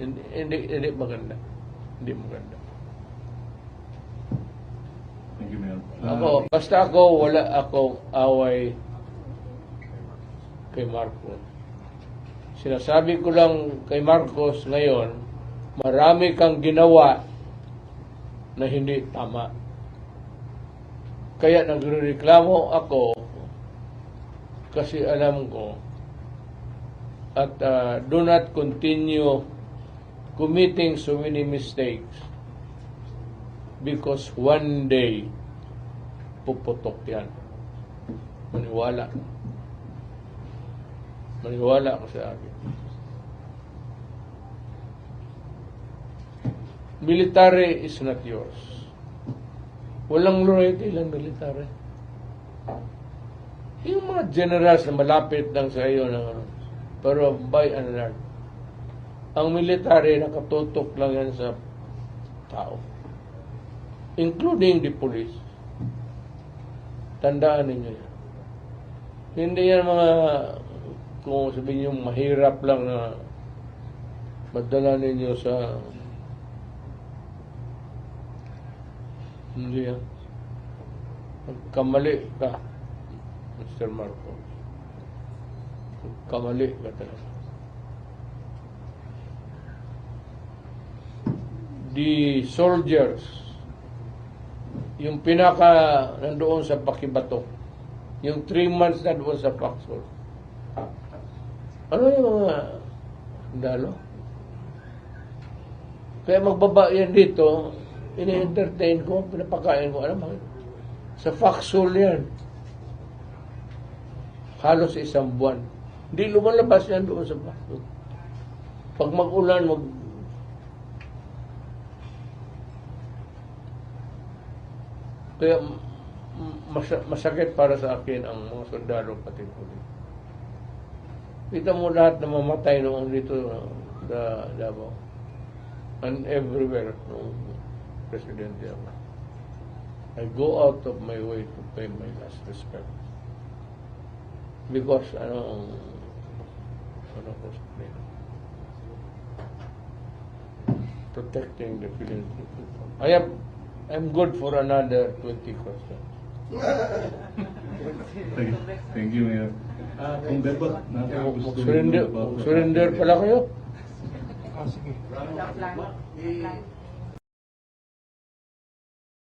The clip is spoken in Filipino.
Hindi, hindi, hindi maganda. Hindi maganda. Thank you, Mayor. Ako, basta ako, wala akong away kay Marcos. Sinasabi ko lang kay Marcos ngayon, marami kang ginawa na hindi tama. Kaya nagreklamo ako kasi alam ko at uh, do not continue committing so many mistakes because one day puputok yan. Maniwala. Maniwala ka sa akin. Military is not yours. Walang loyalty lang military. Yung mga generals na malapit lang sa iyo na ano, pero by and large, ang military nakatutok lang yan sa tao. Including the police. Tandaan ninyo yan. Hindi yan mga, kung sabihin nyo, mahirap lang na madala ninyo sa hindi yan. Kamali ka, Mr. Marco. Kamali ka talaga. The soldiers, yung pinaka nandoon sa Pakibato, yung three months na doon sa Paxol. Ano yung mga dalo? Kaya magbaba yan dito, ini-entertain ko, pinapakain ko, alam mo, sa Foxhole yan. Halos isang buwan. Hindi lumalabas yan doon sa Foxhole. Pag mag-ulan, mag Kaya mas- masakit para sa akin ang mga sundalo pati pulis. Kita mo lahat na mamatay noong dito sa Davao. And everywhere noong presidente ako. I go out of my way to pay my last respect. Because ano protecting the feelings of the people. I am I'm good for another 20 questions. Thank, thank you, Mayor. Ah, kung dapat natin gusto Mag-surrender, mag-surrender pala kayo? Joke lang. Joke lang.